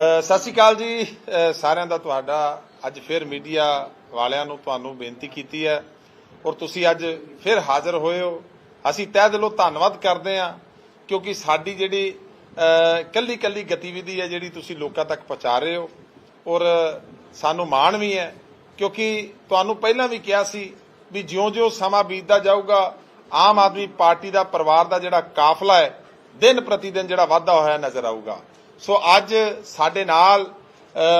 ਸਤਿ ਸ਼੍ਰੀ ਅਕਾਲ ਜੀ। ਸਾਰਿਆਂ ਦਾ ਤੁਹਾਡਾ ਅੱਜ ਫਿਰ ਮੀਡੀਆ ਵਾਲਿਆਂ ਨੂੰ ਤੁਹਾਨੂੰ ਬੇਨਤੀ ਕੀਤੀ ਹੈ। ਔਰ ਤੁਸੀਂ ਅੱਜ ਫਿਰ ਹਾਜ਼ਰ ਹੋਏ ਹੋ। ਅਸੀਂ ਤਹਿ ਦਿਲੋਂ ਧੰਨਵਾਦ ਕਰਦੇ ਹਾਂ, ਕਿਉਂਕਿ ਸਾਡੀ ਜਿਹੜੀ ਕੱਲੀ ਕੱਲੀ ਗਤੀਵਿਧੀ ਹੈ ਜਿਹੜੀ ਤੁਸੀਂ ਲੋਕਾਂ ਤੱਕ ਪਹੁੰਚਾ ਰਹੇ ਹੋ। ਔਰ ਸਾਨੂੰ ਮਾਣ ਵੀ ਹੈ, ਕਿਉਂਕਿ ਤੁਹਾਨੂੰ ਪਹਿਲਾਂ ਵੀ ਕਿਹਾ ਸੀ ਵੀ ਜਿਉਂ-ਜਿਉਂ ਸਮਾਂ ਬੀਤਦਾ ਜਾਊਗਾ, ਆਮ ਆਦਮੀ ਪਾਰਟੀ ਦਾ ਪਰਿਵਾਰ ਦਾ ਜਿਹੜਾ ਕਾਫਲਾ ਹੈ, ਦਿਨ ਪ੍ਰਤੀ ਦਿਨ ਜਿਹੜਾ ਵਾਧਾ ਹੋਇਆ ਨਜ਼ਰ ਆਊਗਾ। ਸੋ ਅੱਜ ਸਾਡੇ ਨਾਲ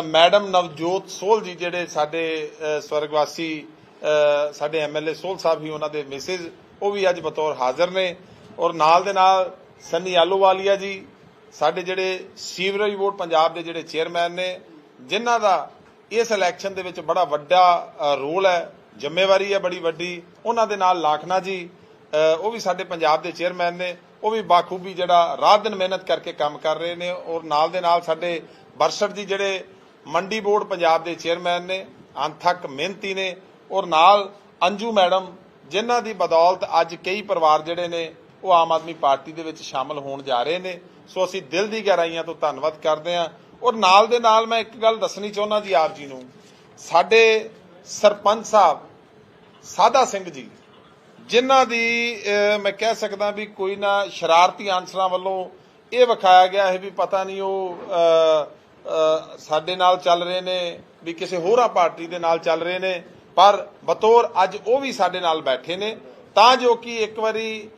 ਮੈਡਮ ਨਵਜੋਤ ਸੋਲ ਜੀ ਜਿਹੜੇ ਸਾਡੇ ਅ, ਸਵਰਗਵਾਸੀ ਅ, ਸਾਡੇ ਐਮਐਲਏ ਸੋਲ ਸਾਹਿਬ ਹੀ ਉਹਨਾਂ ਦੇ ਮਿਸਿਸ ਉਹ ਵੀ ਅੱਜ ਬਤੌਰ ਹਾਜ਼ਰ ਨੇ। ਔਰ ਨਾਲ ਦੇ ਨਾਲ ਸੰਨੀ ਆਲੂਵਾਲੀਆ ਜੀ ਸਾਡੇ ਜਿਹੜੇ ਸੀਵਰੇਜ ਬੋਰਡ ਪੰਜਾਬ ਦੇ ਜਿਹੜੇ ਚੇਅਰਮੈਨ ਨੇ ਜਿਨ੍ਹਾਂ ਦਾ ਇਸ ਇਲੈਕਸ਼ਨ ਦੇ ਵਿੱਚ ਬੜਾ ਵੱਡਾ ਰੋਲ ਹੈ ਜ਼ਿੰਮੇਵਾਰੀ ਹੈ ਬੜੀ ਵੱਡੀ ਉਹਨਾਂ ਦੇ ਨਾਲ ਲਾਖਨਾ ਜੀ ਉਹ ਵੀ ਸਾਡੇ ਪੰਜਾਬ ਦੇ ਚੇਅਰਮੈਨ ਨੇ। ਉਹ ਵੀ ਬਾਖੂਬੀ ਜਿਹੜਾ ਰਾਤ ਦਿਨ ਮਿਹਨਤ ਕਰਕੇ ਕੰਮ ਕਰ ਰਹੇ ਨੇ ਔਰ ਨਾਲ ਦੇ ਨਾਲ ਸਾਡੇ ਬਰਸਟ ਜੀ ਜਿਹੜੇ ਮੰਡੀ ਬੋਰਡ ਪੰਜਾਬ ਦੇ ਚੇਅਰਮੈਨ ਨੇ, ਅੰਥਕ ਮਿਹਨਤੀ ਨੇ ਔਰ ਨਾਲ ਅੰਜੂ ਮੈਡਮ, ਜਿਨ੍ਹਾਂ ਦੀ ਬਦੌਲਤ ਅੱਜ ਕਈ ਪਰਿਵਾਰ ਜਿਹੜੇ ਨੇ ਉਹ ਆਮ ਆਦਮੀ ਪਾਰਟੀ ਦੇ ਵਿੱਚ ਸ਼ਾਮਲ ਹੋਣ ਜਾ ਰਹੇ ਨੇ। ਸੋ ਅਸੀਂ ਦਿਲ ਦੀ ਗਹਿਰਾਈਆਂ ਤੋਂ ਧੰਨਵਾਦ ਕਰਦੇ ਹਾਂ। ਔਰ ਨਾਲ ਦੇ ਨਾਲ ਮੈਂ ਇੱਕ ਗੱਲ ਦੱਸਣੀ ਚਾਹੁੰਦਾ ਜੀ ਆਪ ਜੀ ਨੂੰ, ਸਾਡੇ ਸਰਪੰਚ ਸਾਹਿਬ ਸਾਦਾ ਸਿੰਘ ਜੀ ਜਿਨ੍ਹਾਂ ਦੀ ਮੈਂ ਕਹਿ ਸਕਦਾ ਵੀ ਕੋਈ ਨਾ ਸ਼ਰਾਰਤੀ ਆਂਸਰਾਂ ਵੱਲੋਂ ਇਹ ਵਿਖਾਇਆ ਗਿਆ ਹੈ ਵੀ ਪਤਾ ਨਹੀਂ ਉਹ ਸਾਡੇ ਨਾਲ ਚੱਲ ਰਹੇ ਨੇ, ਵੀ ਕਿਸੇ ਹੋਰਾਂ ਪਾਰਟੀ ਦੇ ਨਾਲ ਚੱਲ ਰਹੇ ਨੇ, ਪਰ ਬਤੌਰ ਅੱਜ ਉਹ ਵੀ ਸਾਡੇ ਨਾਲ ਬੈਠੇ ਨੇ। ਤਾਂ ਜੋ ਕਿ ਇੱਕ ਵਾਰੀ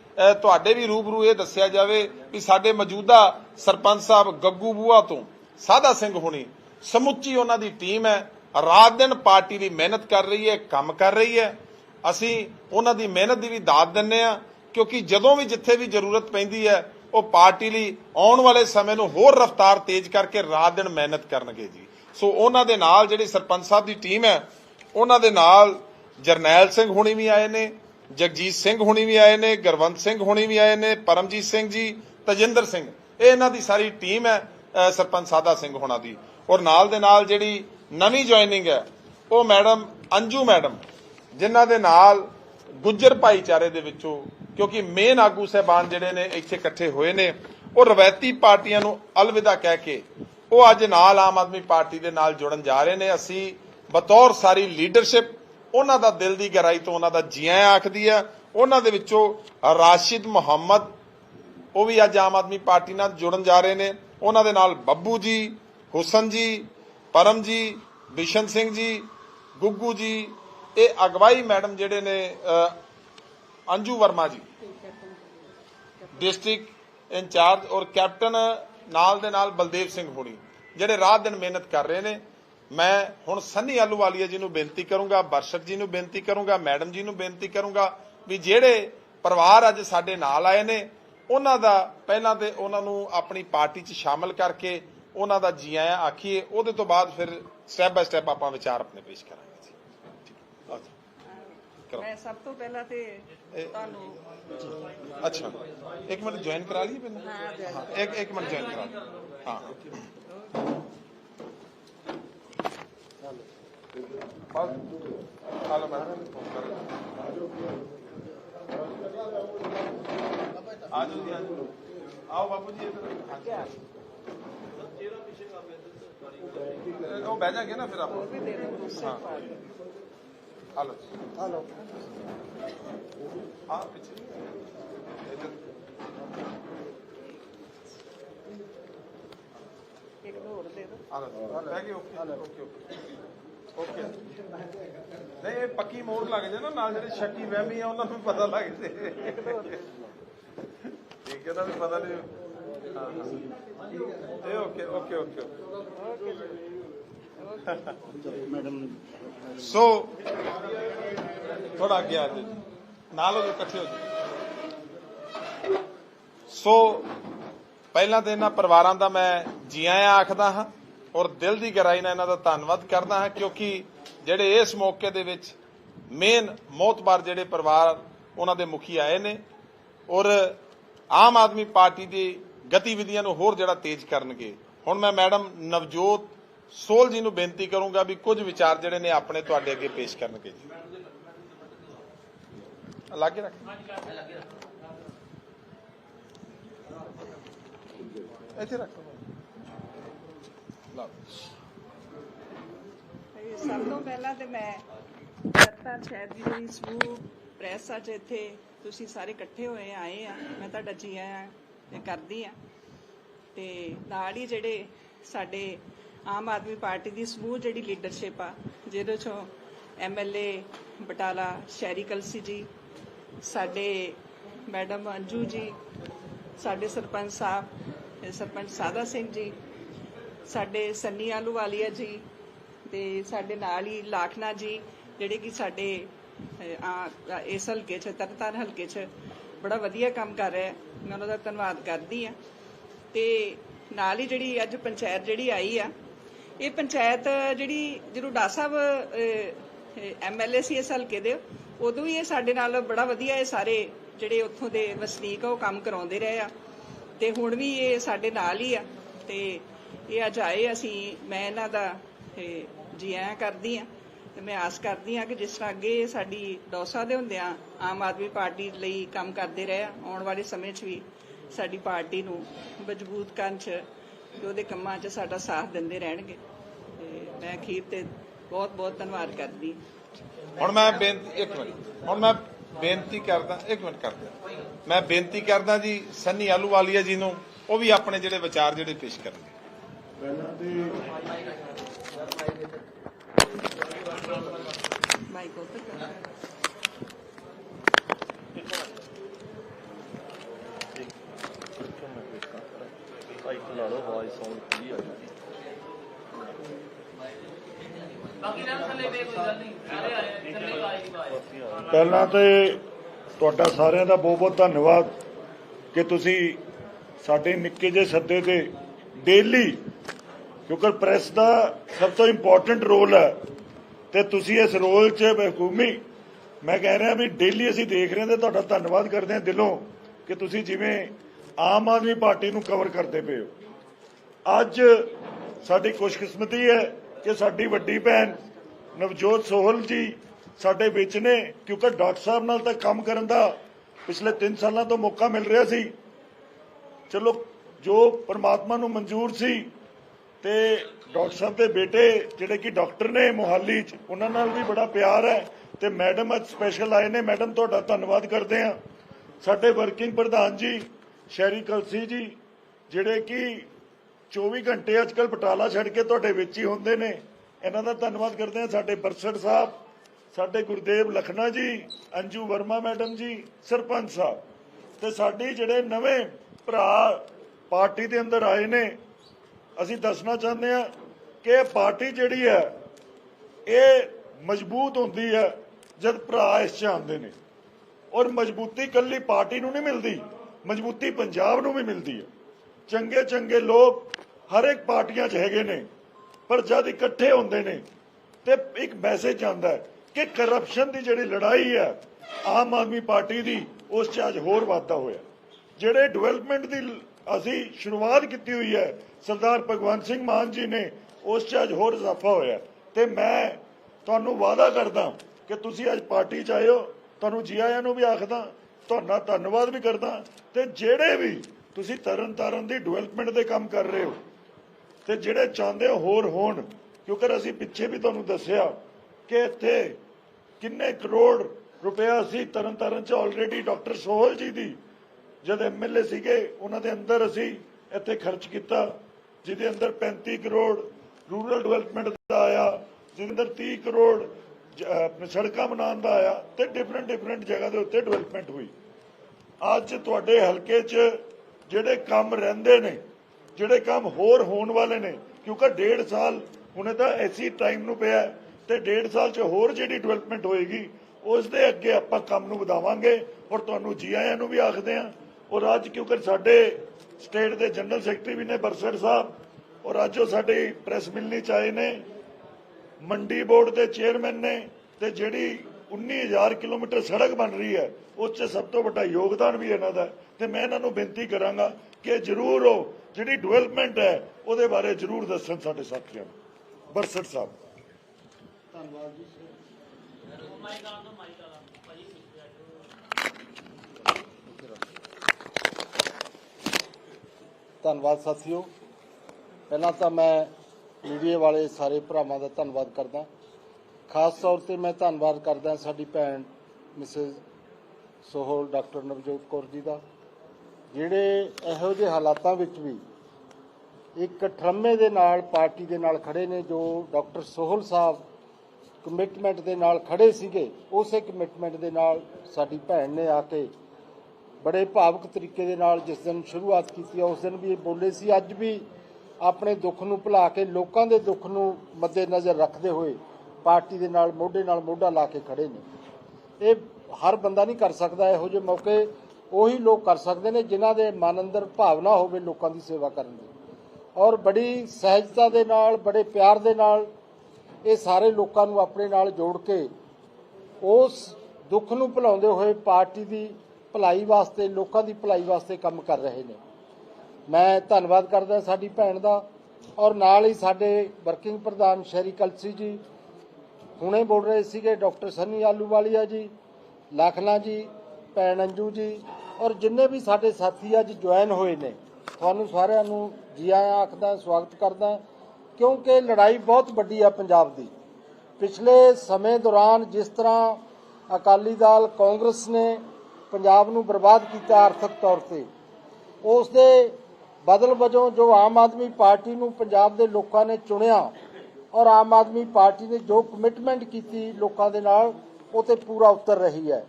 ਤੁਹਾਡੇ ਵੀ ਰੂਬਰੂ ਇਹ ਦੱਸਿਆ ਜਾਵੇ ਵੀ ਸਾਡੇ ਮੌਜੂਦਾ ਸਰਪੰਚ ਸਾਹਿਬ ਗੱਗੂ ਬੂਆ ਤੋਂ ਸਾਦਾ ਸਿੰਘ ਹੁਣੀ ਸਮੁੱਚੀ ਉਹਨਾਂ ਦੀ ਟੀਮ ਹੈ, ਰਾਤ ਦਿਨ ਪਾਰਟੀ ਦੀ ਮਿਹਨਤ ਕਰ ਰਹੀ ਹੈ, ਕੰਮ ਕਰ ਰਹੀ ਹੈ। ਅਸੀਂ ਉਹਨਾਂ ਦੀ ਮਿਹਨਤ ਦੀ ਵੀ ਦਾਤ ਦਿੰਨੇ ਆ ਕਿਉਂਕਿ ਜਦੋਂ ਵੀ ਜਿੱਥੇ ਵੀ ਜ਼ਰੂਰਤ ਪੈਂਦੀ ਹੈ, ਉਹ ਪਾਰਟੀ ਲਈ ਆਉਣ ਵਾਲੇ ਸਮੇਂ ਨੂੰ ਹੋਰ ਰਫ਼ਤਾਰ ਤੇਜ਼ ਕਰਕੇ ਰਾਤ ਦਿਨ ਮਿਹਨਤ ਕਰਨਗੇ ਜੀ। ਸੋ ਉਹਨਾਂ ਦੇ ਨਾਲ ਜਿਹੜੀ ਸਰਪੰਚ ਸਾਹਿਬ ਦੀ ਟੀਮ ਹੈ, ਉਹਨਾਂ ਦੇ ਨਾਲ ਜਰਨੈਲ ਸਿੰਘ ਹੁਣੀ ਵੀ ਆਏ ਨੇ, ਜਗਜੀਤ ਸਿੰਘ ਹੁਣੀ ਵੀ ਆਏ ਨੇ, ਗੁਰਵੰਤ ਸਿੰਘ ਹੁਣੀ ਵੀ ਆਏ ਨੇ, ਪਰਮਜੀਤ ਸਿੰਘ ਜੀ, ਤਜਿੰਦਰ ਸਿੰਘ, ਇਹ ਇਹਨਾਂ ਦੀ ਸਾਰੀ ਟੀਮ ਹੈ ਸਰਪੰਚ ਸਾਦਾ ਸਿੰਘ ਹੋਣਾ ਦੀ। ਔਰ ਨਾਲ ਦੇ ਨਾਲ ਜਿਹੜੀ ਨਵੀਂ ਜੁਆਇਨਿੰਗ ਹੈ, ਉਹ ਮੈਡਮ ਅੰਜੂ ਮੈਡਮ ਜਿਨ੍ਹਾਂ ਦੇ ਨਾਲ ਗੁੱਜਰ ਭਾਈਚਾਰੇ ਦੇ ਵਿੱਚੋਂ, ਕਿਉਂਕਿ ਮੇਨ ਆਗੂ ਸਹਿਬਾਨ ਜਿਹੜੇ ਨੇ ਇੱਥੇ ਇਕੱਠੇ ਹੋਏ ਨੇ, ਉਹ ਰਵਾਇਤੀ ਪਾਰਟੀਆਂ ਨੂੰ ਅਲਵਿਦਾ ਕਹਿ ਕੇ ਉਹ ਅੱਜ ਨਾਲ ਆਮ ਆਦਮੀ ਪਾਰਟੀ ਦੇ ਨਾਲ ਜੁੜਨ ਜਾ ਰਹੇ ਨੇ। ਅਸੀਂ ਬਤੌਰ ਸਾਰੀ ਲੀਡਰਸ਼ਿਪ ਉਹਨਾਂ ਦਾ ਦਿਲ ਦੀ ਗਹਿਰਾਈ ਤੋਂ ਉਹਨਾਂ ਦਾ ਜੀਆਂ ਆਖਦੀ ਆ ਉਹਨਾਂ ਦੇ ਵਿੱਚੋਂ ਰਾਸ਼ਿਦ ਮੁਹੰਮਦ, ਉਹ ਵੀ ਅੱਜ ਆਮ ਆਦਮੀ ਪਾਰਟੀ ਨਾਲ ਜੁੜਨ ਜਾ ਰਹੇ ਨੇ। ਉਹਨਾਂ ਦੇ ਨਾਲ ਬੱਬੂ ਜੀ, ਹੁਸਨ ਜੀ, ਪਰਮ ਜੀ, ਬਿਸ਼ਨ ਸਿੰਘ ਜੀ, ਗੁੱਗੂ ਜੀ ਇਹ ਅਗਵਾਈ ਮੈਡਮ ਜਿਹੜੇ ਨੇ ਅੰਜੂ ਵਰਮਾ ਜੀ। ਡਿਸਟ੍ਰਿਕਟ ਇੰਚਾਰਜ ਔਰ ਕੈਪਟਨ ਨਾਲ ਦੇ ਨਾਲ ਬਲਦੇਵ ਸਿੰਘ ਹੋਣੀ, ਜਿਹੜੇ ਰਾਤ ਦਿਨ ਮਿਹਨਤ ਕਰ ਰਹੇ ਨੇ। ਮੈਂ ਹੁਣ ਸੰਨੀ ਆਲੂਵਾਲੀਆ ਜੀ ਨੂੰ ਬੇਨਤੀ ਕਰੂੰਗਾ ਬਰਸਕ ਜੀ ਨੂੰ ਬੇਨਤੀ ਕਰੂੰਗਾ, ਮੈਡਮ ਜੀ ਨੂੰ ਬੇਨਤੀ ਕਰੂੰਗਾ ਵੀ ਜਿਹੜੇ ਪਰਿਵਾਰ ਅੱਜ ਸਾਡੇ ਨਾਲ ਆਏ ਨੇ, ਉਹਨਾਂ ਦਾ ਪਹਿਲਾਂ ਤੇ ਉਹਨਾਂ ਨੂੰ ਆਪਣੀ ਪਾਰਟੀ 'ਚ ਸ਼ਾਮਲ ਕਰਕੇ ਉਹਨਾਂ ਦਾ ਜੀ ਆਇਆਂ ਆਖੀਏ, ਉਹਦੇ ਤੋਂ ਬਾਅਦ ਫਿਰ ਸਟੈਪ ਬਾय ਸਟੈਪ ਆਪਾਂ ਵਿਚਾਰ ਆਪਣੇ ਪੇਸ਼ ਕਰਾਂਗੇ। ਕਰੋ ਮੈਂ ਸਭ ਤੋਂ ਪਹਿਲਾਂ ਤੇ ਇਹ- ਤੁਹਾਨੂੰ ਅੱਛਾ ਇੱਕ ਮਿੰਟ ਜੁਆਇਨ ਕਰਾ ਲਈਏ ਪਹਿਲਾਂ ਹਾਂ, join ਹਾਂ ਇੱਕ ਇੱਕ ਮਿੰਟ ਜੁਆਇਨ ਕਰਾ ਲਈਏ ਹਾਂ ਹਾਲੋ ਮੈਡਮ ਆ ਜਾਓ ਜੀ ਆ ਜਾਓ ਆਓ ਬਾਪੂ ਜੀ ਇੱਧਰ ਹਾਂਜੀ ਉਹ ਬਹਿ ਜਾਗੇ ਨਾ ਫਿਰ ਆਪਾਂ ਵੀ ਹਾਲੋ ਹਾਲੋ ਆ ਪਿੱਛੇ ਇੱਕ ਦੋ ਹੋਰ ਦੇ ਆ ਲਓ ਬਹਿ ਗਏ ਓਕੇ ਓਕੇ ਓਕੇ ਓਕੇ ਨਹੀਂ ਇਹ ਪੱਕੀ ਮੋੜ ਲੱਗ ਜਾਏ ਨਾ ਨਾਲ ਜਿਹੜੇ ਸ਼ੱਕੀ ਵਹਿਮੀ ਆ ਉਹਨਾਂ ਨੂੰ ਪਤਾ ਲੱਗ ਜੇ ਠੀਕ ਹੈ ਨਾ ਵੀ ਪਤਾ ਨਹੀਂ ਹਾਂ, ਹਾਂ। ਇਹ okay okay okay madam so ਥੋੜਾ ਅੱਗੇ ਆ ਜੀ ਨਾਲ ਹੋ ਜਾਓ ਇਕੱਠੇ ਹੋ ਜਾਓ ਸੋ ਪਹਿਲਾਂ ਤਾਂ ਇਹਨਾਂ ਪਰਿਵਾਰਾਂ ਦਾ ਮੈਂ ਜੀ ਆਇਆਂ ਆਖਦਾ ਹਾਂ ਔਰ ਦਿਲ ਦੀ ਗਹਿਰਾਈ ਨਾਲ ਇਹਨਾਂ ਦਾ ਧੰਨਵਾਦ ਕਰਦਾ ਹਾਂ ਕਿਉਂਕਿ ਜਿਹੜੇ ਇਸ ਮੌਕੇ ਦੇ ਵਿੱਚ ਮੇਨ ਮੌਤਬਾਰ ਜਿਹੜੇ ਪਰਿਵਾਰ ਉਹਨਾਂ ਦੇ ਮੁਖੀ ਆਏ ਨੇ ਔਰ ਆਮ ਆਦਮੀ ਪਾਰਟੀ ਦੀ ਗਤੀਵਿਧੀਆਂ ਨੂੰ ਹੋਰ ਜਿਹੜਾ ਤੇਜ਼ ਕਰਨਗੇ ਹੁਣ ਮੈਂ ਮੈਡਮ ਨਵਜੋਤ ਸੋਲ ਜੀ ਨੂੰ ਬੇਨਤੀ ਕਰੂੰਗਾ ਵੀ ਕੁਝ ਵਿਚਾਰ ਜਿਹੜੇ ਨੇ ਆਪਣੇ ਤੁਹਾਡੇ ਅੱਗੇ ਪੇਸ਼ ਕਰਨਗੇ ਜੀ। ਲਾਗੇ ਰੱਖ ਇੱਥੇ ਰੱਖ ਲਓ। ਸਭ ਤੋਂ ਪਹਿਲਾਂ ਤੇ ਮੈਂ ਜਨਤਾ ਸ਼ਹਿਰ ਦੀ ਜਿਹੜੀ ਸਮੂਹ ਪ੍ਰੈਸ ਅੱਜ ਇੱਥੇ। ਤੁਸੀਂ ਸਾਰੇ ਇਕੱਠੇ ਹੋਏ ਆਏ ਆ। ਮੈਂ ਤੁਹਾਡਾ ਜੀ ਆਇਆਂ ਤੇ ਕਰਦੀ ਆ। ਤੇ ਨਾਲ ਹੀ ਜਿਹੜੇ ਸਾਡੇ ਆਮ ਆਦਮੀ ਪਾਰਟੀ ਦੀ ਸਮੂਹ ਜਿਹੜੀ ਲੀਡਰਸ਼ਿਪ ਆ, ਜਿਹਦੇ ਚੋਂ ਐਮਐਲਏ ਬਟਾਲਾ ਸ਼ੈਰੀ ਕਲਸੀ ਜੀ, ਸਾਡੇ ਮੈਡਮ ਅੰਜੂ ਜੀ, ਸਾਡੇ ਸਰਪੰਚ ਸਾਹਿਬ ਸਰਪੰਚ ਸਾਦਾ ਸਿੰਘ ਜੀ, ਸਾਡੇ ਸੰਨੀ ਆਲੂਵਾਲੀਆ ਜੀ, ਤੇ ਸਾਡੇ ਨਾਲ ਹੀ ਲਾਖਨਾ ਜੀ, ਜਿਹੜੇ ਕਿ ਸਾਡੇ ਇਸ ਹਲਕੇ 'ਚ, ਤਰਨਤਾਰਨ ਹਲਕੇ 'ਚ ਬੜਾ ਵਧੀਆ ਕੰਮ ਕਰ ਰਿਹਾ ਮੈਂ ਉਹਨਾਂ ਦਾ ਧੰਨਵਾਦ ਕਰਦੀ ਆ। ਤੇ ਨਾਲ ਹੀ ਜਿਹੜੀ ਅੱਜ ਪੰਚਾਇਤ ਜਿਹੜੀ ਆਈ ਆ ਇਹ ਪੰਚਾਇਤ ਜਿਹੜੀ ਜਦੋਂ ਡਾ ਸਾਹਿਬ ਐਮਐਲਏ ਸੀ ਇਸ ਹਲਕੇ ਦੇ ਉਦੋਂ ਹੀ ਇਹ ਸਾਡੇ ਨਾਲ ਬੜਾ ਵਧੀਆ ਇਹ ਸਾਰੇ ਜਿਹੜੇ ਉੱਥੋਂ ਦੇ ਵਸਨੀਕ ਆ ਉਹ ਕੰਮ ਕਰਾਉਂਦੇ ਰਹੇ ਆ। ਤੇ ਹੁਣ ਵੀ ਇਹ ਸਾਡੇ ਨਾਲ ਹੀ ਆ। ਤੇ ਇਹ ਅੱਜ ਆਏ ਅਸੀਂ ਮੈਂ ਇਹਨਾਂ ਦਾ ਇਹ, ਜੀ ਆਇਆਂ ਕਰਦੀ ਆ। ਤੇ ਮੈਂ ਆਸ ਕਰਦੀ ਆ ਕਿ ਜਿਸ ਤਰ੍ਹਾਂ ਅੱਗੇ ਇਹ ਸਾਡੀ ਡੋਸਾ ਦੇ ਹੁੰਦਿਆਂ ਆਮ ਆਦਮੀ ਪਾਰਟੀ ਲਈ ਕੰਮ ਕਰਦੇ ਰਹੇ ਆ ਆਉਣ ਵਾਲੇ ਸਮੇਂ 'ਚ ਵੀ ਸਾਡੀ ਪਾਰਟੀ ਨੂੰ ਮਜ਼ਬੂਤ ਕਰਨ 'ਚ ਤੇ ਉਹਦੇ ਕੰਮਾਂ 'ਚ ਸਾਡਾ ਸਾਥ ਦਿੰਦੇ ਰਹਿਣਗੇ। ਮੈਂ ਅਖੀਰ ਤੇ ਬਹੁਤ ਬਹੁਤ ਧੰਨਵਾਦ ਕਰਦੀ। ਹੁਣ ਮੈਂ ਬੇਨਤੀ ਇੱਕ ਮਿੰਟ ਹੁਣ ਮੈਂ ਬੇਨਤੀ ਕਰਦਾ ਇੱਕ ਮਿੰਟ ਕਰਦਾ। ਮੈਂ ਬੇਨਤੀ ਕਰਦਾ ਜੀ ਸੰਨੀ ਆਲੂਵਾਲੀਆ ਜੀ ਨੂੰ ਉਹ ਵੀ ਆਪਣੇ ਜਿਹੜੇ ਵਿਚਾਰ ਜਿਹੜੇ ਪੇਸ਼ ਕਰਨਗੇ। ਪਹਿਲਾਂ ਤੇ ਮਾਈਕ ਕਰੋ। ਲਾ ਲਓ ਆ। ਪਹਿਲਾਂ ਤੇ ਤੁਹਾਡਾ ਸਾਰਿਆਂ ਦਾ ਬਹੁਤ ਬਹੁਤ ਧੰਨਵਾਦ ਕਿ ਤੁਸੀਂ ਸਾਡੇ ਨਿੱਕੇ ਜਿਹੇ ਸੱਦੇ ਤੇ ਡੇਲੀ ਕਿਉਂਕਿ ਪ੍ਰੈਸ ਦਾ ਸਭ ਤੋਂ ਇੰਪੋਰਟੈਂਟ ਰੋਲ ਹੈ। ਤੇ ਤੁਸੀਂ ਇਸ ਰੋਲ 'ਚ ਬਖੂਮੀ ਮੈਂ ਕਹਿ ਰਿਹਾ ਵੀ ਡੇਲੀ ਅਸੀਂ ਦੇਖ ਰਹੇ ਤੇ ਤੁਹਾਡਾ ਧੰਨਵਾਦ ਕਰਦੇ ਹਾਂ ਦਿਲੋਂ ਕਿ ਤੁਸੀਂ ਜਿਵੇਂ ਆਮ ਆਦਮੀ ਪਾਰਟੀ ਨੂੰ ਕਵਰ ਕਰਦੇ ਪਏ ਹੋ। ਅੱਜ ਸਾਡੀ ਖੁਸ਼ਕਿਸਮਤੀ ਹੈ ਕਿ ਸਾਡੀ ਵੱਡੀ ਭੈਣ ਨਵਜੋਤ ਸੋਹਲ ਜੀ ਸਾਡੇ ਵਿੱਚ ਨੇ, ਕਿਉਂਕਿ ਡਾਕਟਰ ਸਾਹਿਬ ਨਾਲ ਤਾਂ ਕੰਮ ਕਰਨ ਦਾ ਪਿਛਲੇ 3 ਸਾਲਾਂ ਤੋਂ ਮੌਕਾ ਮਿਲ ਰਿਹਾ ਸੀ। ਚਲੋ, ਜੋ ਪਰਮਾਤਮਾ ਨੂੰ ਮਨਜ਼ੂਰ ਸੀ ਤੇ ਡਾਕਟਰ ਸਾਹਿਬ ਦੇ ਬੇਟੇ ਜਿਹੜੇ ਕਿ ਡਾਕਟਰ ਨੇ ਮੁਹਾਲੀ ਚ, ਉਹਨਾਂ ਨਾਲ ਵੀ ਬੜਾ ਪਿਆਰ ਹੈ ਤੇ ਮੈਡਮ ਅੱਜ ਸਪੈਸ਼ਲ ਆਏ ਨੇ। ਮੈਡਮ, ਤੁਹਾਡਾ ਧੰਨਵਾਦ ਕਰਦੇ ਹਾਂ। ਸਾਡੇ ਵਰਕਿੰਗ ਪ੍ਰਧਾਨ ਜੀ, ਸ਼ਹਿਰੀ ਕਲਸੀ ਜੀ, ਜਿਹੜੇ ਕਿ 24 ਘੰਟੇ ਅੱਜਕੱਲ ਬਟਾਲਾ ਛੱਡ ਕੇ ਤੁਹਾਡੇ ਵਿੱਚ ਹੀ ਹੁੰਦੇ ਨੇ। ਇਹਨਾਂ ਦਾ ਧੰਨਵਾਦ ਕਰਦੇ ਹਾਂ ਸਾਡੇ ਬਰਸੜ ਸਾਹਿਬ, ਸਾਡੇ ਗੁਰਦੇਵ ਲਖਨਾ ਜੀ, ਅੰਜੂ ਵਰਮਾ ਮੈਡਮ ਜੀ, ਸਰਪੰਚ ਸਾਹਿਬ। ਤੇ ਸਾਡੀ ਜਿਹੜੇ ਨਵੇਂ ਭਰਾ ਪਾਰਟੀ ਦੇ ਅੰਦਰ ਆਏ ਨੇ, ਅਸੀਂ ਦੱਸਣਾ ਚਾਹੁੰਦੇ ਹਾਂ ਕਿ ਇਹ ਪਾਰਟੀ ਜਿਹੜੀ ਹੈ, ਇਹ ਮਜ਼ਬੂਤ ਹੁੰਦੀ ਹੈ ਜਦ ਭਰਾ ਇਸ 'ਚ ਆਉਂਦੇ ਨੇ। ਔਰ ਮਜ਼ਬੂਤੀ ਕੱਲੀ ਪਾਰਟੀ ਨੂੰ ਨਹੀਂ ਮਿਲਦੀ, ਮਜ਼ਬੂਤੀ ਪੰਜਾਬ ਨੂੰ ਵੀ ਮਿਲਦੀ ਹੈ। ਚੰਗੇ ਚੰਗੇ ਲੋਕ ਹਰ ਇੱਕ ਪਾਰਟੀਆਂ 'ਚ ਹੈਗੇ ਨੇ, ਪਰ ਜਦ ਇਕੱਠੇ ਹੁੰਦੇ ਨੇ, ਤੇ ਇੱਕ ਮੈਸੇਜ ਆਉਂਦਾ ਕਿ ਕਰਪਸ਼ਨ ਦੀ ਜਿਹੜੀ ਲੜਾਈ ਹੈ, ਆਮ ਆਦਮੀ ਪਾਰਟੀ ਦੀ, ਉਸ 'ਚ ਅੱਜ ਹੋਰ ਵਾਧਾ ਹੋਇਆ ਜਿਹੜੇ ਡਿਵੈਲਪਮੈਂਟ ਦੀ ਅਸੀਂ ਸ਼ੁਰੂਆਤ ਕੀਤੀ ਹੋਈ ਹੈ, ਸਰਦਾਰ ਭਗਵੰਤ ਸਿੰਘ ਮਾਨ ਜੀ ਨੇ, ਉਸ 'ਚ ਅੱਜ ਹੋਰ ਇਜ਼ਾਫਾ ਹੋਇਆ ਤੇ ਮੈਂ ਤੁਹਾਨੂੰ ਵਾਅਦਾ ਕਰਦਾ ਕਿ ਤੁਸੀਂ ਅੱਜ ਪਾਰਟੀ 'ਚ ਆਏ ਹੋ, ਤੁਹਾਨੂੰ ਜੀ ਆਇਆਂ ਨੂੰ ਵੀ ਆਖਦਾ ਤੁਹਾਡਾ ਧੰਨਵਾਦ ਵੀ ਕਰਦਾ ਤੇ ਜਿਹੜੇ ਵੀ ਤੁਸੀਂ ਤਰਨ ਤਾਰਨ ਦੀ ਡਿਵੈਲਪਮੈਂਟ ਦੇ ਕੰਮ ਕਰ ਰਹੇ ਹੋ ਤੇ ਜਿਹੜੇ ਚਾਹੁੰਦੇ ਹੋਰ ਹੋਣ, ਕਿਉਂਕਿ ਅਸੀਂ ਪਿੱਛੇ ਵੀ ਤੁਹਾਨੂੰ ਦੱਸਿਆ ਕਿ ਇੱਥੇ ਕਿੰਨੇ ਕਰੋੜ ਰੁਪਇਆ ਅਸੀਂ ਤਰਨ ਤਾਰਨ ਚ ਆਲਰੇਡੀ ਡਾਕਟਰ ਸੋਹਲ ਜੀ ਦੀ, ਜਦ ਐਮਐਲਏ ਸੀਗੇ, ਉਹਨਾਂ ਦੇ ਅੰਦਰ ਅਸੀਂ ਇੱਥੇ ਖਰਚ ਕੀਤਾ, ਜਿਹਦੇ ਅੰਦਰ 35 ਕਰੋੜ ਰੂਰਲ ਡਿਵੈਲਪਮੈਂਟ ਦਾ ਆਇਆ, ਜਿਹਦੇ ਅੰਦਰ 30 ਕਰੋੜ ਆਪਣੇ ਸੜਕਾਂ ਬਣਾਉਣ ਦਾ ਆਇਆ, ਤੇ ਡਿਫਰੈਂਟ ਡਿਫਰੈਂਟ ਜਗ੍ਹਾ ਦੇ ਉੱਤੇ ਡਿਵੈਲਪਮੈਂਟ ਹੋਈ। ਅੱਜ ਤੁਹਾਡੇ ਹਲਕੇ 'ਚ ਜਿਹੜੇ ਕੰਮ ਰਹਿੰਦੇ ਨੇ ਜਿਹੜੇ ਕੰਮ ਹੋਰ ਹੋਣ ਵਾਲੇ ਨੇ, ਕਿਉਂਕਿ ਡੇਢ ਸਾਲ ਹੁਣੇ ਤਾਂ ਐਸੀ ਟਾਈਮ ਨੂੰ ਪਿਆ ਹੈ ਤੇ ਡੇਢ ਸਾਲ 'ਚ ਹੋਰ ਜਿਹੜੀ ਡਿਵੈਲਪਮੈਂਟ ਹੋਏਗੀ ਉਸ ਦੇ ਅੱਗੇ ਆਪਾਂ ਕੰਮ ਨੂੰ ਵਧਾਵਾਂਗੇ ਔਰ ਤੁਹਾਨੂੰ ਜੀ ਆਇਆਂ ਨੂੰ ਵੀ ਆਖਦੇ ਹਾਂ। ਔਰ ਅੱਜ ਕਿਉਂਕਿ ਸਾਡੇ ਸਟੇਟ ਦੇ ਜਨਰਲ ਸੈਕਟਰੀ ਵੀ ਨੇ ਬਰਸੜ ਸਾਹਿਬ, ਔਰ ਅੱਜ ਉਹ ਸਾਡੇ ਪ੍ਰੈਸ ਮਿਲਣੀ ਚ ਆਏ ਨੇ, ਮੰਡੀ ਬੋਰਡ ਦੇ ਚੇਅਰਮੈਨ ਨੇ, ਤੇ ਜਿਹੜੀ 19000 ਕਿਲੋਮੀਟਰ ਸੜਕ ਬਣ ਰਹੀ ਹੈ, ਉਸ 'ਚ ਸਭ ਤੋਂ ਵੱਡਾ ਯੋਗਦਾਨ ਵੀ ਇਹਨਾਂ ਦਾ ਹੈ। ਤੇ ਮੈਂ ਇਹਨਾਂ ਨੂੰ ਬੇਨਤੀ ਕਰਾਂਗਾ ਕਿ ਜਰੂਰ ਉਹ ਜਿਹੜੀ ਡਿਵੈਲਪਮੈਂਟ ਹੈ, ਉਹਦੇ ਬਾਰੇ ਜਰੂਰ ਦੱਸਣ ਸਾਡੇ ਸਾਥੀਆਂ ਨੂੰ। ਬਰਸਟ ਸਾਹਿਬ। ਧੰਨਵਾਦ ਸਾਥੀਓ। ਪਹਿਲਾਂ ਤਾਂ ਮੈਂ ਮੀਡੀਆ ਵਾਲੇ ਸਾਰੇ ਭਰਾਵਾਂ ਦਾ ਧੰਨਵਾਦ ਕਰਦਾ। ਖਾਸ ਤੌਰ ਤੇ ਮੈਂ ਧੰਨਵਾਦ ਕਰਦਾ ਸਾਡੀ ਭੈਣ ਮਿਸਿਸ ਸੋਹਲ ਡਾਕਟਰ ਨਵਜੋਤ ਕੌਰ ਜੀ ਦਾ, ਜਿਹੜੇ ਇਹੋ ਜਿਹੇ ਹਾਲਾਤਾਂ ਵਿੱਚ ਵੀ ਇੱਕ ਠਰਮੇ ਦੇ ਨਾਲ ਪਾਰਟੀ ਦੇ ਨਾਲ ਖੜੇ ਨੇ, ਜੋ ਡਾਕਟਰ ਸੋਹਲ ਸਾਹਿਬ ਕਮਿਟਮੈਂਟ ਦੇ ਨਾਲ ਖੜੇ ਸੀਗੇ, ਉਸੇ ਕਮਿਟਮੈਂਟ ਦੇ ਨਾਲ ਸਾਡੀ ਭੈਣ ਨੇ ਆ ਕੇ ਬੜੇ ਭਾਵਕ ਤਰੀਕੇ ਦੇ ਨਾਲ ਜਿਸ ਦਿਨ ਸ਼ੁਰੂਆਤ ਕੀਤੀ ਉਸ ਦਿਨ ਵੀ ਇਹ ਬੋਲੇ ਸੀ, ਅੱਜ ਵੀ ਆਪਣੇ ਦੁੱਖ ਨੂੰ ਭੁਲਾ ਕੇ ਲੋਕਾਂ ਦੇ ਦੁੱਖ ਨੂੰ ਮੱਦੇਨਜ਼ਰ ਰੱਖਦੇ ਹੋਏ ਪਾਰਟੀ ਦੇ ਨਾਲ, ਮੋਢੇ ਨਾਲ ਮੋਢਾ ਲਾ ਕੇ ਖੜੇ ਨੇ। ਇਹ ਹਰ ਬੰਦਾ ਨਹੀਂ ਕਰ ਸਕਦਾ, ਇਹੋ ਜਿਹੇ ਮੌਕੇ ਉਹੀ ਲੋਕ ਕਰ ਸਕਦੇ ਨੇ ਜਿਨ੍ਹਾਂ ਦੇ ਮਨ ਅੰਦਰ ਭਾਵਨਾ ਹੋਵੇ ਲੋਕਾਂ ਦੀ ਸੇਵਾ ਕਰਨ ਦੀ। ਔਰ ਬੜੀ ਸਹਿਜਤਾ ਦੇ ਨਾਲ, ਬੜੇ ਪਿਆਰ ਦੇ ਨਾਲ ਇਹ ਸਾਰੇ ਲੋਕਾਂ ਨੂੰ ਆਪਣੇ ਨਾਲ ਜੋੜ ਕੇ ਉਸ ਦੁੱਖ ਨੂੰ ਭੁਲਾਉਂਦੇ ਹੋਏ ਪਾਰਟੀ ਦੀ ਭਲਾਈ ਵਾਸਤੇ, ਲੋਕਾਂ ਦੀ ਭਲਾਈ ਵਾਸਤੇ ਕੰਮ ਕਰ ਰਹੇ ਨੇ। ਮੈਂ ਧੰਨਵਾਦ ਕਰਦਾ ਸਾਡੀ ਭੈਣ ਦਾ। ਔਰ ਨਾਲ ਹੀ ਸਾਡੇ ਵਰਕਿੰਗ ਪ੍ਰਧਾਨ ਸ਼ਹਿਰੀ ਕਲਸੀ ਜੀ ਹੁਣੇ ਬੋਲ ਰਹੇ ਸੀਗੇ ਡਾਕਟਰ ਸਨੀ ਆਲੂਵਾਲੀਆ ਜੀ, ਲਖਨਾ ਜੀ, ਭੈਣ ਅੰਜੂ ਜੀ ਔਰ ਜਿੰਨੇ ਵੀ ਸਾਡੇ ਸਾਥੀ ਅੱਜ ਜੁਆਇਨ ਹੋਏ ਨੇ, ਤੁਹਾਨੂੰ ਸਾਰਿਆਂ ਨੂੰ ਜੀ ਆਇਆਂ ਆਖਦਾ, ਸਵਾਗਤ ਕਰਦਾ, ਕਿਉਂਕਿ ਲੜਾਈ ਬਹੁਤ ਵੱਡੀ ਆ ਪੰਜਾਬ ਦੀ। ਪਿਛਲੇ ਸਮੇਂ ਦੌਰਾਨ ਜਿਸ ਤਰ੍ਹਾਂ ਅਕਾਲੀ ਦਲ ਕਾਂਗਰਸ ਨੇ ਪੰਜਾਬ ਨੂੰ ਬਰਬਾਦ ਕੀਤਾ ਆਰਥਿਕ ਤੌਰ ਤੇ ਉਸ ਦੇ ਬਦਲ ਵਜੋਂ ਜੋ ਆਮ ਆਦਮੀ ਪਾਰਟੀ ਨੂੰ ਪੰਜਾਬ ਦੇ ਲੋਕਾਂ ਨੇ ਚੁਣਿਆ ਔਰ ਆਮ ਆਦਮੀ ਪਾਰਟੀ ਨੇ ਜੋ ਕਮਿਟਮੈਂਟ ਕੀਤੀ ਲੋਕਾਂ ਦੇ ਨਾਲ, ਉਹ ਤੇ ਪੂਰਾ ਉਤਰ ਰਹੀ ਹੈ।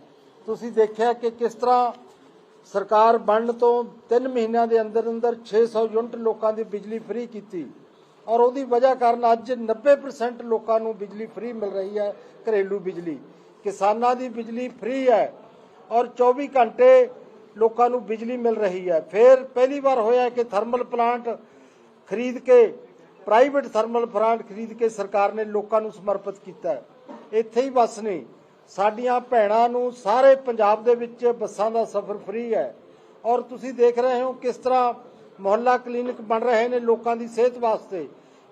ਤੁਸੀਂ ਦੇਖਿਆ ਕਿ ਕਿਸ ਤਰ੍ਹਾਂ ਸਰਕਾਰ ਬਣਨ ਤੋਂ 3 ਮਹੀਨਿਆਂ ਦੇ ਅੰਦਰ ਅੰਦਰ 600 ਯੂਨਿਟ ਲੋਕਾਂ ਦੀ ਬਿਜਲੀ ਫ੍ਰੀ ਕੀਤੀ ਔਰ ਉਹਦੀ ਵਜ੍ਹਾ ਕਾਰਨ ਅੱਜ 90% ਲੋਕਾਂ ਨੂੰ ਬਿਜਲੀ ਫ੍ਰੀ ਮਿਲ ਰਹੀ ਹੈ, ਘਰੇਲੂ ਬਿਜਲੀ। ਕਿਸਾਨਾਂ ਦੀ ਬਿਜਲੀ ਫ੍ਰੀ ਹੈ ਔਰ 24 ਘੰਟੇ ਲੋਕਾਂ ਨੂੰ ਬਿਜਲੀ ਮਿਲ ਰਹੀ ਹੈ। ਫਿਰ ਪਹਿਲੀ ਵਾਰ ਹੋਇਆ ਕਿ ਥਰਮਲ ਪਲਾਂਟ ਖਰੀਦ ਕੇ ਪ੍ਰਾਈਵੇਟ ਥਰਮਲ ਪਲਾਂਟ ਖਰੀਦ ਕੇ ਸਰਕਾਰ ਨੇ ਲੋਕਾਂ ਨੂੰ ਸਮਰਪਿਤ ਕੀਤਾ ਹੈ। ਇੱਥੇ ਹੀ ਬੱਸ ਨੇ ਸਾਡੀਆਂ ਭੈਣਾਂ ਨੂੰ ਸਾਰੇ ਪੰਜਾਬ ਦੇ ਵਿੱਚ ਬੱਸਾਂ ਦਾ ਸਫ਼ਰ ਫ੍ਰੀ ਹੈ ਔਰ ਤੁਸੀਂ ਦੇਖ ਰਹੇ ਹੋ ਕਿਸ ਤਰ੍ਹਾਂ ਮੁਹੱਲਾ ਕਲੀਨਿਕ ਬਣ ਰਹੇ ਨੇ ਲੋਕਾਂ ਦੀ ਸਿਹਤ ਵਾਸਤੇ,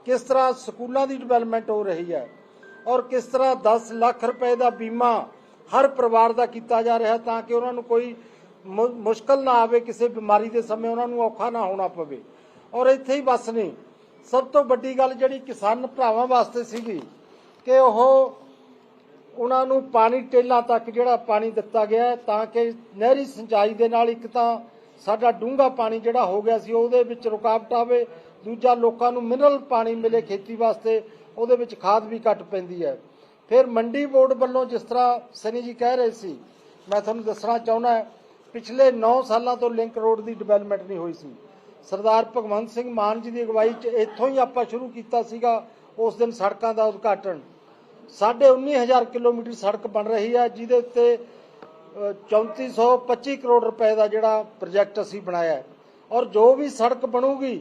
ਕਿਸ ਤਰ੍ਹਾਂ ਸਕੂਲਾਂ ਦੀ ਡਿਵੈਲਪਮੈਂਟ ਹੋ ਰਹੀ ਹੈ ਔਰ ਕਿਸ ਤਰ੍ਹਾਂ 10 ਲੱਖ ਰੁਪਏ ਦਾ ਬੀਮਾ ਹਰ ਪਰਿਵਾਰ ਦਾ ਕੀਤਾ ਜਾ ਰਿਹਾ ਤਾਂ ਕਿ ਉਹਨਾਂ ਨੂੰ ਕੋਈ ਮੁ- ਮੁਸ਼ਕਲ ਨਾ ਆਵੇ, ਕਿਸੇ ਬਿਮਾਰੀ ਦੇ ਸਮੇਂ ਉਹਨਾਂ ਨੂੰ ਔਖਾ ਨਾ ਹੋਣਾ ਪਵੇ ਔਰ ਇੱਥੇ ਹੀ ਬਸ ਨਹੀਂ ਸਭ ਤੋਂ ਵੱਡੀ ਗੱਲ ਜਿਹੜੀ ਕਿਸਾਨ ਭਰਾਵਾਂ ਵਾਸਤੇ ਸੀਗੀ ਕਿ ਉਹ ਉਹਨਾਂ ਨੂੰ ਪਾਣੀ ਟੇਲਾਂ ਤੱਕ ਜਿਹੜਾ ਪਾਣੀ ਦਿੱਤਾ ਗਿਆ ਤਾਂ ਕਿ ਨਹਿਰੀ ਸਿੰਚਾਈ ਦੇ ਨਾਲ ਇੱਕ ਤਾਂ ਸਾਡਾ ਡੂੰਘਾ ਪਾਣੀ ਜਿਹੜਾ ਹੋ ਗਿਆ ਸੀ, ਉਹਦੇ ਵਿੱਚ ਰੁਕਾਵਟ ਆਵੇ, ਦੂਜਾ ਲੋਕਾਂ ਨੂੰ ਮਿਨਰਲ ਪਾਣੀ ਮਿਲੇ ਖੇਤੀ ਵਾਸਤੇ, ਉਹਦੇ ਵਿੱਚ ਖਾਦ ਵੀ ਘੱਟ ਪੈਂਦੀ ਹੈ। ਫਿਰ ਮੰਡੀ ਬੋਰਡ ਵੱਲੋਂ ਜਿਸ ਤਰ੍ਹਾਂ ਸਨੀ ਜੀ ਕਹਿ ਰਹੇ ਸੀ, ਮੈਂ ਤੁਹਾਨੂੰ ਦੱਸਣਾ ਚਾਹੁੰਦਾ ਪਿਛਲੇ 9 ਸਾਲਾਂ ਤੋਂ ਲਿੰਕ ਰੋਡ ਦੀ ਡਿਵੈਲਪਮੈਂਟ ਨਹੀਂ ਹੋਈ ਸੀ। ਸਰਦਾਰ ਭਗਵੰਤ ਸਿੰਘ ਮਾਨ ਜੀ ਦੀ ਅਗਵਾਈ 'ਚ ਇੱਥੋਂ ਹੀ ਆਪਾਂ ਸ਼ੁਰੂ ਕੀਤਾ ਸੀਗਾ ਉਸ ਦਿਨ ਸੜਕਾਂ ਦਾ ਉਦਘਾਟਨ। ਸਾਢੇ 19000 ਕਿਲੋਮੀਟਰ ਸੜਕ ਬਣ ਰਹੀ ਹੈ ਜਿਹਦੇ ਉੱਤੇ ਅ, 3425 ਕਰੋੜ ਰੁਪਏ ਦਾ ਜਿਹੜਾ ਪ੍ਰੋਜੈਕਟ ਅਸੀਂ ਬਣਾਇਆ ਹੈ। ਔਰ ਜੋ ਵੀ ਸੜਕ ਬਣੂਗੀ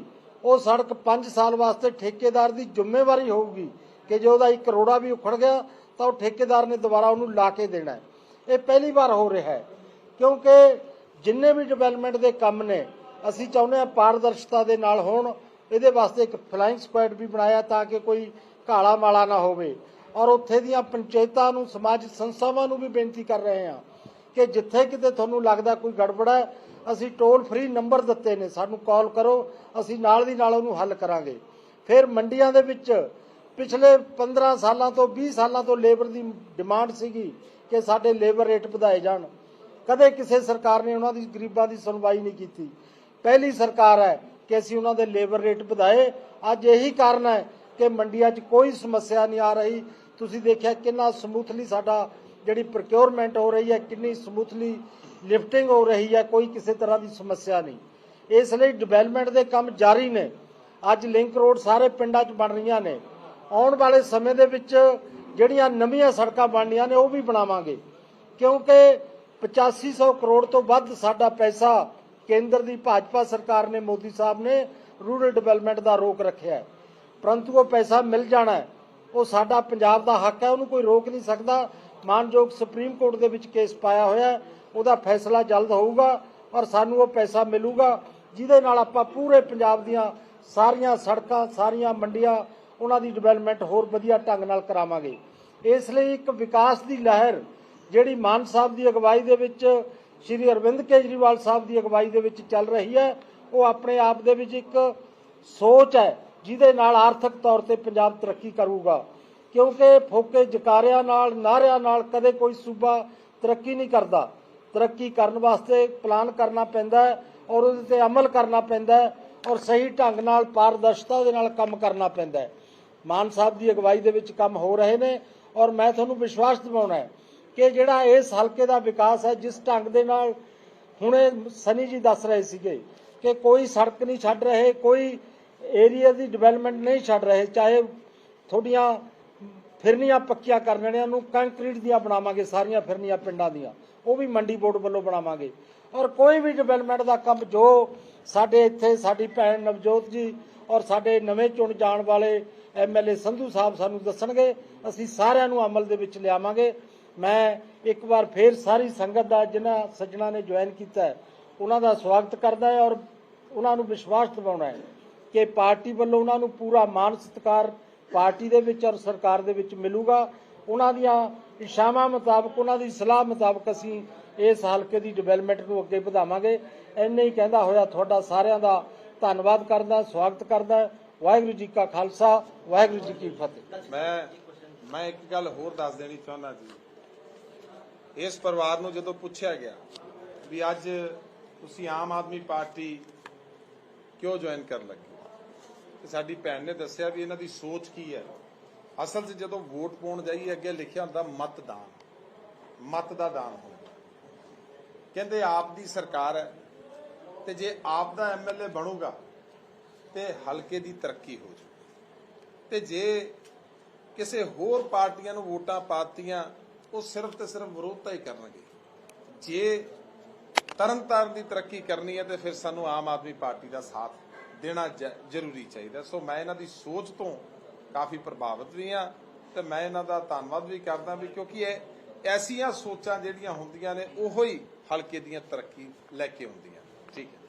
ਉਹ ਸੜਕ 5 ਸਾਲ ਵਾਸਤੇ ਠੇਕੇਦਾਰ ਦੀ ਜ਼ਿੰਮੇਵਾਰੀ ਹੋਊਗੀ ਕਿ ਜੇ ਉਹਦਾ ਇੱਕ ਕਰੋੜਾ ਵੀ ਉਖੜ ਗਿਆ ਤਾਂ ਉਹ ਠੇਕੇਦਾਰ ਨੇ ਦੁਬਾਰਾ ਉਹਨੂੰ ਲਾ ਕੇ ਦੇਣਾ ਹੈ। ਇਹ ਪਹਿਲੀ ਵਾਰ ਹੋ ਰਿਹਾ ਹੈ ਕਿਉਂਕਿ ਜਿੰਨੇ ਵੀ ਡਿਵੈਲਪਮੈਂਟ ਦੇ ਕੰਮ ਨੇ ਅਸੀਂ ਚਾਹੁੰਦੇ ਹਾਂ ਪਾਰਦਰਸ਼ਤਾ ਦੇ ਨਾਲ ਹੋਣ, ਇਹਦੇ ਵਾਸਤੇ ਇੱਕ ਫਲਾਈਂਗ ਸਕੁਐਡ ਵੀ ਬਣਾਇਆ ਤਾਂ ਕਿ ਕੋਈ ਕਾਲਾ ਮਾਲਾ ਨਾ ਹੋਵੇ। ਔਰ ਉੱਥੇ ਦੀਆਂ ਪੰਚਾਇਤਾਂ ਨੂੰ ਸਮਾਜਿਕ ਸੰਸਥਾਵਾਂ ਨੂੰ ਵੀ ਬੇਨਤੀ ਕਰ ਰਹੇ ਹਾਂ ਕਿ ਜਿੱਥੇ ਕਿਤੇ ਤੁਹਾਨੂੰ ਲੱਗਦਾ ਕੋਈ ਗੜਬੜ ਹੈ, ਅਸੀਂ ਟੋਲ ਫ੍ਰੀ ਨੰਬਰ ਦਿੱਤੇ ਨੇ, ਸਾਨੂੰ ਕਾਲ ਕਰੋ, ਅਸੀਂ ਨਾਲ ਦੀ ਨਾਲ ਉਹਨੂੰ ਹੱਲ ਕਰਾਂਗੇ। ਫਿਰ ਮੰਡੀਆਂ ਦੇ ਵਿੱਚ ਪਿਛਲੇ 15 ਸਾਲਾਂ ਤੋਂ 20 ਸਾਲਾਂ ਤੋਂ ਲੇਬਰ ਦੀ ਡਿਮਾਂਡ ਸੀਗੀ ਕਿ ਸਾਡੇ ਲੇਬਰ ਰੇਟ ਵਧਾਏ ਜਾਣ। ਕਦੇ ਕਿਸੇ ਸਰਕਾਰ ਨੇ ਉਹਨਾਂ ਦੀ ਗਰੀਬਾਂ ਦੀ ਸੁਣਵਾਈ ਨਹੀਂ ਕੀਤੀ। ਪਹਿਲੀ ਸਰਕਾਰ ਹੈ ਕਿ ਅਸੀਂ ਉਹਨਾਂ ਦੇ ਲੇਬਰ ਰੇਟ ਵਧਾਏ। ਅੱਜ ਇਹੀ ਕਾਰਨ ਹੈ ਕਿ ਮੰਡੀਆਂ 'ਚ ਕੋਈ ਸਮੱਸਿਆ ਨਹੀਂ ਆ ਰਹੀ। ਤੁਸੀਂ ਦੇਖਿਆ ਕਿੰਨਾ ਸਮੂਥਲੀ ਸਾਡਾ ਜਿਹੜੀ ਪ੍ਰੋਕਿਉਰਮੈਂਟ ਹੋ ਰਹੀ ਹੈ, ਕਿੰਨੀ ਸਮੂਥਲੀ ਲਿਫਟਿੰਗ ਹੋ ਰਹੀ ਹੈ, ਕੋਈ ਕਿਸੇ ਤਰ੍ਹਾਂ ਦੀ ਸਮੱਸਿਆ ਨਹੀਂ। ਇਸ ਲਈ ਡਿਵੈਲਪਮੈਂਟ ਦੇ ਕੰਮ ਜਾਰੀ ਨੇ। ਅੱਜ ਲਿੰਕ ਰੋਡ ਸਾਰੇ ਪਿੰਡਾਂ 'ਚ ਬਣ ਰਹੀਆਂ ਨੇ। ਆਉਣ ਵਾਲੇ ਸਮੇਂ ਦੇ ਵਿੱਚ ਜਿਹੜੀਆਂ ਨਵੀਆਂ ਸੜਕਾਂ ਬਣਨੀਆਂ ਨੇ, ਉਹ ਵੀ ਬਣਾਵਾਂਗੇ। ਕਿਉਂਕਿ 8500 ਕਰੋੜ ਤੋਂ ਵੱਧ ਸਾਡਾ ਪੈਸਾ ਕੇਂਦਰ ਦੀ ਭਾਜਪਾ ਸਰਕਾਰ ਨੇ ਮੋਦੀ ਸਾਹਿਬ ਨੇ ਰੂਰਲ ਡਿਵੈਲਪਮੈਂਟ ਦਾ ਰੋਕ ਰੱਖਿਆ ਹੈ। ਪਰੰਤੂ ਉਹ ਪੈਸਾ ਮਿਲ ਜਾਣਾ ਹੈ, ਉਹ ਸਾਡਾ ਪੰਜਾਬ ਦਾ ਹੱਕ ਹੈ, ਉਹਨੂੰ ਕੋਈ ਰੋਕ ਨਹੀਂ ਸਕਦਾ। ਮਾਨਯੋਗ ਸੁਪਰੀਮ ਕੋਰਟ ਦੇ ਵਿੱਚ ਕੇਸ ਪਾਇਆ ਹੋਇਆ ਉਹਦਾ ਫੈਸਲਾ ਜਲਦ ਹੋਊਗਾ ਔਰ ਸਾਨੂੰ ਉਹ ਪੈਸਾ ਮਿਲੂਗਾ, ਜਿਹਦੇ ਨਾਲ ਆਪਾਂ ਪੂਰੇ ਪੰਜਾਬ ਦੀਆਂ ਸਾਰੀਆਂ ਸੜਕਾਂ, ਸਾਰੀਆਂ ਮੰਡੀਆਂ, ਉਹਨਾਂ ਦੀ ਡਿਵੈਲਪਮੈਂਟ ਹੋਰ ਵਧੀਆ ਢੰਗ ਨਾਲ ਕਰਾਵਾਂਗੇ। ਇਸ ਲਈ ਇੱਕ ਵਿਕਾਸ ਦੀ ਲਹਿਰ, ਜਿਹੜੀ ਮਾਨ ਸਾਹਿਬ ਦੀ ਅਗਵਾਈ ਦੇ ਵਿੱਚ ਸ਼੍ਰੀ ਅਰਵਿੰਦ ਕੇਜਰੀਵਾਲ ਸਾਹਿਬ ਦੀ ਅਗਵਾਈ ਦੇ ਵਿੱਚ ਚੱਲ ਰਹੀ ਹੈ। ਉਹ ਆਪਣੇ ਆਪ ਦੇ ਵਿੱਚ ਇੱਕ ਸੋਚ ਹੈ, ਜਿਹਦੇ ਨਾਲ ਆਰਥਿਕ ਤੌਰ ਤੇ ਪੰਜਾਬ ਤਰੱਕੀ ਕਰੂਗਾ। ਕਿਉਂਕਿ ਫੋਕੇ ਜਕਾਰਿਆਂ ਨਾਲ ਨਾਰਿਆਂ ਨਾਲ ਕਦੇ ਕੋਈ ਸੂਬਾ ਤਰੱਕੀ ਨਹੀਂ ਕਰਦਾ। ਤਰੱਕੀ ਕਰਨ ਵਾਸਤੇ ਪਲਾਨ ਕਰਨਾ ਪੈਂਦਾ ਹੈ ਔਰ ਉਹਦੇ ਤੇ ਅਮਲ ਕਰਨਾ ਪੈਂਦਾ ਹੈ ਔਰ ਸਹੀ ਢੰਗ ਨਾਲ ਪਾਰਦਰਸ਼ਤਾ ਦੇ ਨਾਲ ਕੰਮ ਕਰਨਾ ਪੈਂਦਾ ਹੈ। ਮਾਨ ਸਾਹਿਬ ਦੀ ਅਗਵਾਈ ਦੇ ਵਿੱਚ ਕੰਮ ਹੋ ਰਹੇ ਨੇ ਔਰ ਮੈਂ ਤੁਹਾਨੂੰ ਵਿਸ਼ਵਾਸ ਦਿਵਾਉਣਾ ਹੈ ਕਿ ਜਿਹੜਾ ਇਸ ਹਲਕੇ ਦਾ ਵਿਕਾਸ ਹੈ, ਜਿਸ ਢੰਗ ਦੇ ਨਾਲ ਹੁਣੇ ਸਨੀ ਜੀ ਦੱਸ ਰਹੇ ਸੀਗੇ ਕਿ ਕੋਈ ਸੜਕ ਨਹੀਂ ਛੱਡ ਰਹੇ, ਕੋਈ ਏਰੀਆ ਦੀ ਡਿਵੈਲਪਮੈਂਟ ਨਹੀਂ ਛੱਡ ਰਹੇ, ਚਾਹੇ ਥੋੜੀਆਂ ਫਿਰਨੀਆਂ ਪੱਕੀਆਂ ਕਰ ਲੈਣੀਆਂ ਨੂੰ ਕੰਕਰੀਟ ਦੀਆਂ ਬਣਾਵਾਂਗੇ, ਸਾਰੀਆਂ ਫਿਰਨੀਆਂ ਪਿੰਡਾਂ ਦੀਆਂ। ਉਹ ਵੀ ਮੰਡੀ ਬੋਰਡ ਵੱਲੋਂ ਬਣਾਵਾਂਗੇ। ਔਰ ਕੋਈ ਵੀ ਡਿਵੈਲਪਮੈਂਟ ਦਾ ਕੰਮ, ਜੋ ਸਾਡੇ ਇੱਥੇ ਸਾਡੀ ਭੈਣ ਨਵਜੋਤ ਜੀ ਔਰ ਸਾਡੇ ਨਵੇਂ ਚੁਣ ਜਾਣ ਵਾਲੇ ਐਮਐਲਏ ਸੰਧੂ ਸਾਹਿਬ ਸਾਨੂੰ ਦੱਸਣਗੇ, ਅਸੀਂ ਸਾਰਿਆਂ ਨੂੰ ਅਮਲ ਦੇ ਵਿੱਚ ਲਿਆਵਾਂਗੇ। ਮੈਂ ਇੱਕ ਵਾਰ ਫੇਰ ਸਾਰੀ ਸੰਗਤ ਦਾ ਜਿਨ੍ਹਾਂ ਸੱਜਣਾ ਨੇ ਜੁਆਇਨ ਕੀਤਾ ਹੈ, ਉਹਨਾਂ ਦਾ ਸਵਾਗਤ ਕਰਦਾ ਹੈ ਔਰ ਉਹਨਾਂ ਨੂੰ ਵਿਸ਼ਵਾਸ ਦਿਵਾਉਣਾ ਹੈ ਕਿ ਪਾਰਟੀ ਵੱਲੋਂ ਉਹਨਾਂ ਨੂੰ ਪੂਰਾ ਮਾਨ ਸਤਿਕਾਰ ਪਾਰਟੀ ਦੇ ਵਿੱਚ ਔਰ ਸਰਕਾਰ ਦੇ ਵਿੱਚ ਮਿਲੂਗਾ। ਉਹਨਾਂ ਦੀਆਂ ਇਸ਼ਾਵਾਂ ਮੁਤਾਬਕ, ਉਹਨਾਂ ਦੀ ਸਲਾਹ ਮੁਤਾਬਕ ਅਸੀਂ ਇਸ ਹਲਕੇ ਦੀ ਡਿਵੈਲਪਮੈਂਟ ਨੂੰ ਅੱਗੇ ਵਧਾਵਾਂਗੇ। ਇੰਨੇ ਹੀ ਕਹਿੰਦਾ ਹੋਇਆ ਤੁਹਾਡਾ ਸਾਰਿਆਂ ਦਾ ਧੰਨਵਾਦ ਕਰਦਾ, ਸਵਾਗਤ ਕਰਦਾ ਵਾਹਿਗੁਰੂ ਜੀ ਕਾ ਖਾਲਸਾ, ਵਾਹਿਗੁਰੂ ਜੀ ਕੀ ਫਤਿਹ। ਮੈਂ ਮੈਂ ਇੱਕ ਗੱਲ ਹੋਰ ਦੱਸ ਦੇਣੀ ਚਾਹੁੰਦਾ ਜੀ। ਇਸ ਪਰਿਵਾਰ ਨੂੰ ਜਦੋਂ ਪੁੱਛਿਆ ਗਿਆ ਵੀ ਅੱਜ ਤੁਸੀਂ ਆਮ ਆਦਮੀ ਪਾਰਟੀ ਕਿਉਂ ਜੁਆਇਨ ਕਰਨ ਲੱਗੇ ਤੇ ਸਾਡੀ ਭੈਣ ਨੇ ਦੱਸਿਆ ਵੀ ਇਹਨਾਂ ਦੀ ਸੋਚ ਕੀ ਹੈ? ਅਸਲ 'ਚ ਜਦੋਂ ਵੋਟ ਪਾਉਣ ਜਾਈਏ, ਅੱਗੇ ਲਿਖਿਆ ਹੁੰਦਾ ਮਤਦਾਨ। ਮਤ ਦਾ ਦਾਨ ਹੁੰਦਾ। ਕਹਿੰਦੇ ਆਪ ਦੀ ਸਰਕਾਰ ਹੈ ਤੇ ਜੇ ਆਪ ਦਾ ਐਮਐਲਏ ਬਣੂਗਾ ਤੇ ਹਲਕੇ ਦੀ ਤਰੱਕੀ ਹੋ ਜੂ ਤੇ ਜੇ ਕਿਸੇ ਹੋਰ ਪਾਰਟੀਆਂ ਨੂੰ ਵੋਟਾਂ ਪਾਤੀਆਂ ਉਹ ਸਿਰਫ ਤੇ ਸਿਰਫ ਵਿਰੋਧਤਾ ਹੀ ਕਰਨਗੇ। ਜੇ ਤਰਨਤਾਰਨ ਦੀ ਤਰੱਕੀ ਕਰਨੀ ਹੈ ਤੇ ਫਿਰ ਸਾਨੂੰ ਆਮ ਆਦਮੀ ਪਾਰਟੀ ਦਾ ਸਾਥ ਦੇਣਾ ਜ਼ਰੂਰੀ ਚਾਹੀਦਾ ਸੋ ਮੈਂ ਇਹਨਾਂ ਦੀ ਸੋਚ ਤੋਂ ਕਾਫੀ ਪ੍ਰਭਾਵਿਤ ਵੀ ਹਾਂ ਤੇ ਮੈਂ ਇਹਨਾਂ ਦਾ ਧੰਨਵਾਦ ਵੀ ਕਰਦਾ ਵੀ ਕਿਉਂਕਿ ਇਹ ਐਸੀਆਂ ਸੋਚਾਂ ਜਿਹੜੀਆਂ ਹੁੰਦੀਆਂ ਨੇ, ਉਹੋ ਹੀ ਹਲਕੇ ਦੀਆਂ ਤਰੱਕੀ ਲੈ ਕੇ ਆਉਂਦੀਆਂ ਠੀਕ ਹੈ।